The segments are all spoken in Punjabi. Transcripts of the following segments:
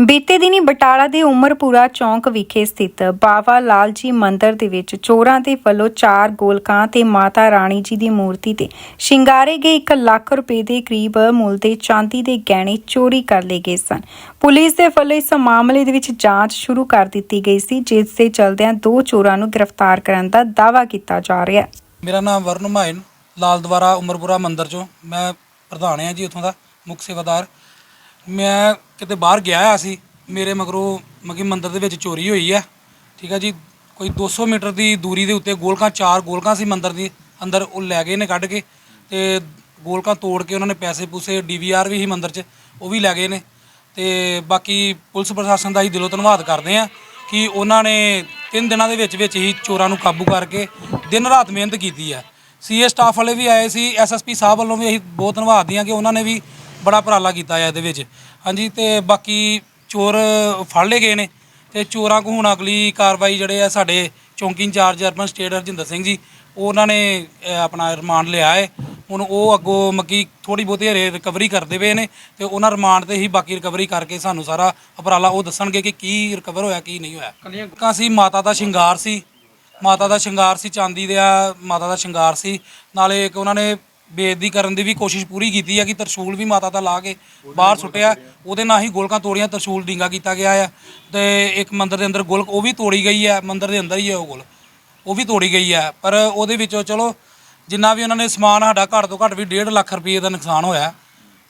ਬੀਤੇ ਦਿਨੀ ਬਟਾਲਾ ਦੇ ਉਮਰਪੁਰਾ ਚੌਂਕ ਵਿਖੇ ਸਥਿਤ ਬਾਵਾ ਲਾਲ ਜੀ ਮੰਦਿਰ ਦੇ ਵਿੱਚ ਚੋਰਾਂ ਦੇ ਵੱਲੋਂ ਚਾਰ ਗੋਲਕਾਂ ਤੇ ਮਾਤਾ ਰਾਣੀ ਜੀ ਦੀ ਮੂਰਤੀ ਤੇ ਸ਼ਿੰਗਾਰੇ ਗਏ 1 ਲੱਖ ਰੁਪਏ ਦੇ ਕਰੀਬ ਮੁੱਲ ਦੇ ਚਾਂਦੀ ਦੇ ਗਹਿਣੇ ਚੋਰੀ ਕਰ ਲਏ ਗਏ ਸਨ। ਪੁਲਿਸ ਦੇ ਵੱਲੋਂ ਇਸ ਮਾਮਲੇ ਦੇ ਵਿੱਚ ਜਾਂਚ ਸ਼ੁਰੂ ਕਰ ਦਿੱਤੀ ਗਈ ਸੀ, ਜਿਸ ਦੇ ਚਲਦਿਆਂ ਦੋ ਚੋਰਾਂ ਨੂੰ ਗ੍ਰਿਫਤਾਰ ਕਰਨ ਦਾ ਦਾਅਵਾ ਕੀਤਾ ਜਾ ਰਿਹਾ ਹੈ। ਮੇਰਾ ਨਾਮ ਵਰਨ ਮਾਇਨ ਲਾਲ ਦੁਆਰਾ ਉਮਰਪੁਰਾ ਮੰਦਿਰ ਚੋਂ ਮੈਂ ਪ੍ਰਧਾਨ ਹਾਂ ਜੀ ਉੱਥੋਂ ਦਾ ਮੁੱਖ ਸੇਵਾਦਾਰ। ਮੈਂ ਕਿਤੇ ਬਾਹਰ ਗਿਆ ਆ ਸੀ, ਮੇਰੇ ਮਗਰੋਂ ਮਗੀ ਮੰਦਿਰ ਦੇ ਵਿੱਚ ਚੋਰੀ ਹੋਈ ਆ। ਠੀਕ ਆ ਜੀ, ਕੋਈ 200 ਮੀਟਰ ਦੀ ਦੂਰੀ ਦੇ ਉੱਤੇ ਗੋਲਕਾਂ, ਚਾਰ ਗੋਲਕਾਂ ਸੀ ਮੰਦਿਰ ਦੀ, ਅੰਦਰ ਉਹ ਲੈ ਗਏ ਨੇ ਕੱਢ ਕੇ ਤੇ ਗੋਲਕਾਂ ਤੋੜ ਕੇ ਉਹਨਾਂ ਨੇ ਪੈਸੇ ਪੂਸੇ ਡੀਵੀਆਰ ਵੀ ਸੀ ਮੰਦਿਰ 'ਚ, ਉਹ ਵੀ ਲੈ ਗਏ ਨੇ। ਤੇ ਬਾਕੀ ਪੁਲਿਸ ਪ੍ਰਸ਼ਾਸਨ ਦਾ ਹੀ ਦਿਲੋਂ ਧੰਨਵਾਦ ਕਰਦੇ ਆ ਕਿ ਉਹਨਾਂ ਨੇ ਤਿੰਨ ਦਿਨਾਂ ਦੇ ਵਿੱਚ ਵਿੱਚ ਹੀ ਚੋਰਾਂ ਨੂੰ ਕਾਬੂ ਕਰਕੇ ਦਿਨ ਰਾਤ ਮਿਹਨਤ ਕੀਤੀ ਆ। ਸੀਏ ਸਟਾਫ ਵਾਲੇ ਵੀ ਆਏ ਸੀ ਐਸਐਸਪੀ ਸਾਹਿਬ ਵੱਲੋਂ ਵੀ ਅਸੀਂ ਬਹੁਤ ਧੰਨਵਾਦੀ ਹਾਂ ਕਿ ਉਹਨਾਂ ਨੇ ਵੀ ਬੜਾ ਉਪਰਾਲਾ ਕੀਤਾ ਹੈ ਇਹਦੇ ਵਿੱਚ। ਹਾਂਜੀ ਤੇ ਬਾਕੀ ਚੋਰ ਫੜ ਲਏ ਗਏ ਨੇ ਤੇ ਚੋਰਾਂ ਕੋ ਹੁਣ ਅਗਲੀ ਕਾਰਵਾਈ ਜਿਹੜੇ ਆ ਸਾਡੇ ਚੌਂਕੀ incharge urban state Harjinder Singh ji ਉਹ ਉਹਨਾਂ ਨੇ ਅਹ, ਆਪਣਾ ਰਿਮਾਂਡ ਲਿਆ ਹੈ। ਹੁਣ ਉਹ ਅੱਗੋਂ ਮੱਕੀ ਥੋੜੀ ਬਹੁਤੀ ਹਰੇ ਰਿਕਵਰੀ ਕਰਦੇ ਪਏ ਨੇ ਤੇ ਉਹਨਾਂ ਰਿਮਾਂਡ ਤੇ ਹੀ ਬਾਕੀ ਰਿਕਵਰੀ ਕਰਕੇ ਸਾਨੂੰ ਸਾਰਾ ਉਪਰਾਲਾ ਉਹ ਦੱਸਣਗੇ ਕਿ ਕੀ ਰਿਕਵਰ ਹੋਇਆ ਕੀ ਨਹੀਂ ਹੋਇਆ। ਕੱਲੀਆਂ ਸੀ ਮਾਤਾ ਦਾ ਸ਼ਿੰਗਾਰ ਸੀ। ਮਾਤਾ ਦਾ ਸ਼ਿੰਗਾਰ ਸੀ ਚਾਂਦੀ ਦਾ ਮਾਤਾ ਦਾ ਸ਼ਿੰਗਾਰ ਸੀ। ਨਾਲੇ ਇੱਕ ਉਹਨਾਂ ਨੇ ਬੇਇੱਜ਼ਤੀ ਕਰਨ ਦੀ ਵੀ ਕੋਸ਼ਿਸ਼ ਪੂਰੀ ਕੀਤੀ ਹੈ ਕਿ ਤਰਸ਼ੂਲ ਵੀ ਮਾਤਾ ਦਾ ਲਾ ਕੇ ਬਾਹਰ ਸੁੱਟਿਆ। ਉਹਦੇ ਨਾਲ ਹੀ ਗੋਲਕਾਂ ਤੋੜੀਆਂ, ਤਰਸ਼ੂਲ ਡਿੰਗਾ ਕੀਤਾ ਗਿਆ ਆ। ਤੇ ਇੱਕ ਮੰਦਰ ਦੇ ਅੰਦਰ ਗੋਲਕ, ਉਹ ਵੀ ਤੋੜੀ ਗਈ ਹੈ ਮੰਦਰ ਦੇ ਅੰਦਰ ਹੀ ਹੈ ਉਹ ਗੋਲ ਉਹ ਵੀ ਤੋੜੀ ਗਈ ਹੈ ਪਰ ਉਹਦੇ ਵਿੱਚੋਂ ਚਲੋ, ਜਿੰਨਾ ਵੀ ਉਹਨਾਂ ਨੇ ਸਮਾਨ ਸਾਡਾ ਘੱਟ ਤੋਂ ਘੱਟ ਵੀ 1.5 ਲੱਖ ਰੁਪਏ ਦਾ ਨੁਕਸਾਨ ਹੋਇਆ।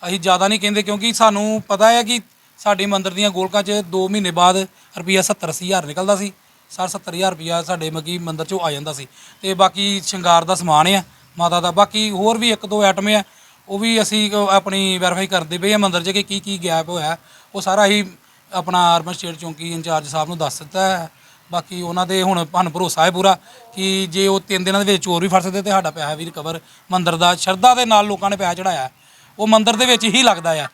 ਅਸੀਂ ਜ਼ਿਆਦਾ ਨਹੀਂ ਕਹਿੰਦੇ ਕਿਉਂਕਿ ਸਾਨੂੰ ਪਤਾ ਹੈ ਕਿ ਸਾਡੇ ਮੰਦਰ ਦੀਆਂ ਗੋਲਕਾਂ 'ਚ 2 ਮਹੀਨੇ ਬਾਅਦ ਰੁਪਈਆ 70 ਅੱਸੀ ਹਜ਼ਾਰ ਨਿਕਲਦਾ ਸੀ। ਸਰ 70000 ਰੁਪਈਆ ਸਾਡੇ ਮੱਕੀ ਮੰਦਰ 'ਚੋਂ ਆ ਜਾਂਦਾ ਸੀ। ਤੇ ਬਾਕੀ ਸ਼ਿੰਗਾਰ ਦਾ ਸਮਾਨ ਆ। ਮਾਤਾ ਦਾ। ਬਾਕੀ ਹੋਰ ਵੀ ਇੱਕ ਦੋ ਐਟਮ ਆ, ਉਹ ਵੀ ਅਸੀਂ ਕ- ਆਪਣੀ ਵੈਰੀਫਾਈ ਕਰਦੇ ਪਏ ਆ ਮੰਦਰ 'ਚ ਕਿ ਕੀ ਕੀ ਗੈਪ ਹੋਇਆ। ਉਹ ਸਾਰਾ ਹੀ ਆਪਣਾ ਅਰਬਨ ਸਟੇਟ ਚੌਂਕੀ ਇੰਚਾਰਜ ਸਾਹਿਬ ਨੂੰ ਦੱਸ ਦਿੱਤਾ ਹੈ। ਬਾਕੀ ਉਹਨਾਂ ਦੇ ਹੁਣ ਸਾਨੂੰ ਭਰੋਸਾ ਹੈ ਪੂਰਾ ਕਿ ਜੇ ਉਹ ਤਿੰਨ ਦਿਨਾਂ ਦੇ ਵਿੱਚ ਚੋਰ ਵੀ ਫੜ ਸਕਦੇ ਤੇ ਸਾਡਾ ਪੈਸਾ ਵੀ ਰਿਕਵਰ ਮੰਦਰ ਦਾ ਸ਼ਰਧਾ ਦੇ ਨਾਲ ਲੋਕਾਂ ਨੇ ਪੈਸਾ ਚੜਾਇਆ ਉਹ ਮੰਦਰ ਦੇ ਵਿੱਚ ਹੀ ਲੱਗਦਾ ਆ।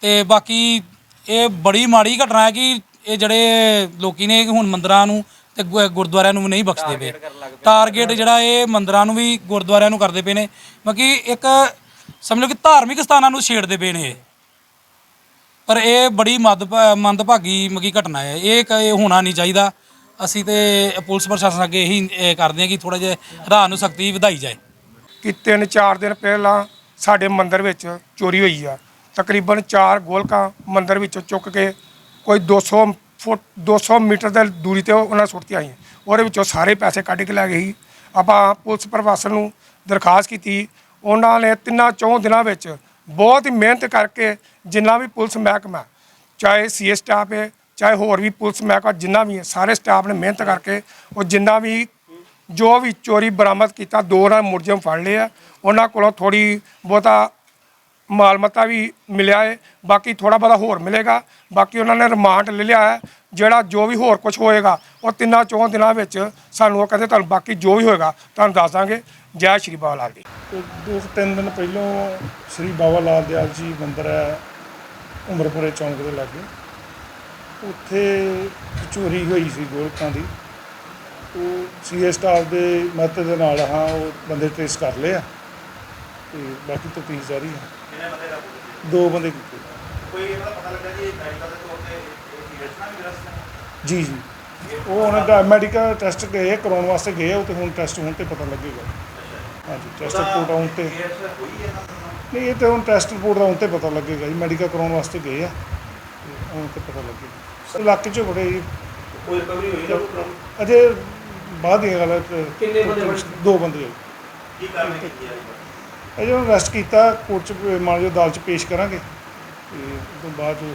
ਤੇ ਬਾਕੀ ਇਹ ਬੜੀ ਮਾੜੀ ਘਟਨਾ ਹੈ ਕਿ ਇਹ ਜਿਹੜੇ ਲੋਕੀ ਨੇ ਹੁਣ ਮੰਦਰਾਂ ਨੂੰ ਤੇ ਗੁ- ਗੁਰਦੁਆਰਿਆਂ ਨੂੰ ਨਹੀਂ ਬਖਸ਼ਦੇ ਪਏ। ਟਾਰਗੇਟ ਜਿਹੜਾ ਇਹ ਮੰਦਰਾਂ ਨੂੰ ਵੀ ਗੁਰਦੁਆਰਿਆਂ ਨੂੰ ਕਰਦੇ ਪਏ ਨੇ। ਬਾਕੀ ਇੱਕ ਸਮਝੋ ਕਿ ਧਾਰਮਿਕ ਸਥਾਨਾਂ ਨੂੰ ਛੇੜਦੇ ਪਏ ਨੇ ਇਹ। ਪਰ ਇਹ ਬੜੀ ਮਦ ਮੰਦਭਾਗੀ ਮਗੀ ਘਟਨਾ ਹੈ। ਇਹ ਕ- ਇਹ ਹੋਣਾ ਨਹੀਂ ਚਾਹੀਦਾ। ਅਸੀਂ ਤੇ ਪੁਲਿਸ ਪ੍ਰਸ਼ਾਸਨ ਅੱਗੇ ਇਹੀ ਇਹ ਕਰਦੇ ਹਾਂ ਕਿ ਥੋੜਾ ਜਿਹਾ ਰਾਹ ਨੂੰ ਸਖਤੀ ਵਧਾਈ ਜਾਏ। ਕਿ ਤਿੰਨ ਚਾਰ ਦਿਨ ਪਹਿਲਾਂ ਸਾਡੇ ਮੰਦਿਰ ਵਿੱਚ ਚੋਰੀ ਹੋਈ ਆ। ਤਕਰੀਬਨ 4 ਗੋਲਕਾਂ ਮੰਦਿਰ ਵਿੱਚੋਂ ਚੁੱਕ ਕੇ ਕੋਈ 200 ਫੁੱਟ 200 ਮੀਟਰ ਦੀ ਦੂਰੀ ਤੇ ਉਹਨਾਂ ਸੁੱਟਤੀਆਂ ਆਈਆਂ ਉਹਦੇ ਵਿੱਚੋਂ ਸਾਰੇ ਪੈਸੇ ਕੱਢ ਕੇ ਲੈ ਗਏ ਸੀ। ਆਪਾਂ ਪੁਲਿਸ ਪ੍ਰਸ਼ਾਸਨ ਨੂੰ ਦਰਖਾਸਤ ਕੀਤੀ। ਉਹਨਾਂ ਨੇ ਤਿੰਨਾਂ ਚੌਂ ਦਿਨਾਂ ਵਿੱਚ ਬਹੁਤ ਹੀ ਮਿਹਨਤ ਕਰਕੇ ਜਿੰਨਾ ਵੀ ਪੁਲਿਸ ਮਹਿਕਮਾ, ਚਾਹੇ ਸੀਏ ਸਟਾਫ ਹੈ, ਚਾਹੇ ਹੋਰ ਵੀ ਪੁਲਿਸ ਮਹਿਕਮਾ, ਜਿੰਨਾ ਵੀ ਹੈ, ਸਾਰੇ ਸਟਾਫ ਨੇ ਮਿਹਨਤ ਕਰਕੇ ਉਹ ਜਿੰਨਾ ਵੀ ਜੋ ਵੀ ਚੋਰੀ ਬਰਾਮਦ ਕੀਤਾ, ਦੋ ਨਾਲ ਮੁਲਜ਼ਮ ਫੜ ਲਏ ਆ। ਉਹਨਾਂ ਕੋਲੋਂ ਥੋੜੀ ਬਹੁਤਾ ਮਾਲ ਮਾਲਮਤਾ ਵੀ ਮਿਲਿਆ ਹੈ ਬਾਕੀ ਥੋੜਾ ਬਹੁਤਾ ਹੋਰ ਮਿਲੇਗਾ। ਬਾਕੀ ਉਹਨਾਂ ਨੇ ਰਿਮਾਂਡ ਲੈ ਲਿਆ ਹੈ। ਜਿਹੜਾ ਜੋ ਵੀ ਹੋਰ ਕੁਝ ਹੋਏਗਾ, ਉਹ ਤਿੰਨਾਂ ਚੌਂ ਦਿਨਾਂ ਵਿੱਚ ਸਾਨੂੰ ਉਹ ਕਹਿੰਦੇ ਤੁਹਾਨੂੰ ਬਾਕੀ ਜੋ ਵੀ ਹੋਏਗਾ, ਤੁਹਾਨੂੰ ਦੱਸ ਦਾਂਗੇ। ਜੈ ਸ਼੍ਰੀ ਬਾਬਾ ਲਾਲ ਜੀ। ਦੋ ਤਿੰਨ ਦਿਨ ਪਹਿਲੋਂ ਸ੍ਰੀ ਬਾਬਾ ਲਾਲ ਦਿਆਲ ਜੀ ਮੰਦਿਰ ਹੈ, ਉਮਰਪੁਰੇ ਚੌਂਕ ਦੇ ਲਾਗੇ। ਉੱਥੇ ਚੋਰੀ ਹੋਈ ਸੀ ਗੋਲਕਾਂ ਦੀ। ਉਹ ਸੀਏ ਸਟਾਫ ਦੇ ਮਦਦ ਦੇ ਨਾਲ, ਹਾਂ, ਉਹ ਬੰਦੇ ਟ੍ਰੇਸ ਕਰ ਲਏ ਆ। ਤੇ ਬਾਕੀ ਤਫਤੀਸ਼ ਜਾਰੀ ਹੈ। ਕਿੰਨੇ ਬੰਦੇ ਦੋ? ਬੰਦੇ ਕੀਤੇ। ਕੋਈ ਇਹਦਾ ਪਤਾ ਲੱਗਾ ਜੀ ਮੈਡੀਕਲ ਦੇ ਤੌਰ ਤੇ ਜੀ ਜੀ। ਉਹ ਉਹਨਾਂ ਦਾ ਮੈਡੀਕਲ ਟੈਸਟ ਗਏ ਕਰਾਉਣ ਵਾਸਤੇ ਗਏ ਉਹ ਤੇ ਹੁਣ ਟੈਸਟ ਹੋਣ ਤੇ ਪਤਾ ਲੱਗੇਗਾ। ਹਾਂਜੀ ਟੈਸਟ ਰਿਪੋਰਟ ਆਉਣ ਤੇ। ਨਹੀਂ ਇਹ ਤੇ ਹੁਣ ਟੈਸਟ ਰਿਪੋਰਟ ਆਉਣ ਤੇ ਪਤਾ ਲੱਗੇਗਾ ਜੀ ਮੈਡੀਕਲ ਕਰਾਉਣ ਵਾਸਤੇ ਗਏ ਆ। ਆਉਣ ਤੇ ਪਤਾ ਲੱਗੇਗਾ। ਇਲਾਕੇ 'ਚ ਬੜੇ ਜੀ। ਕੋਈ ਰਿਕਵਰੀ ਹੋਈ ਨਾ ਅਜੇ ਬਾਅਦ ਦੀਆਂ ਗੱਲਾਂ ਕਿੰਨੇ ਬੰਦੇ? ਦੋ ਬੰਦੇ। ਕੀ ਕਾਰਵਾਈ ਕੀਤੀ ਹੈ ਅਜੇ ਉਹਨੂੰ ਅਰੈਸਟ ਕੀਤਾ, ਕੋਰਟ 'ਚ ਮਾਨਜੋ ਅਦਾਲਤ 'ਚ ਪੇਸ਼ ਕਰਾਂਗੇ। ਤੇ ਉਸ ਤੋਂ ਬਾਅਦ 'ਚ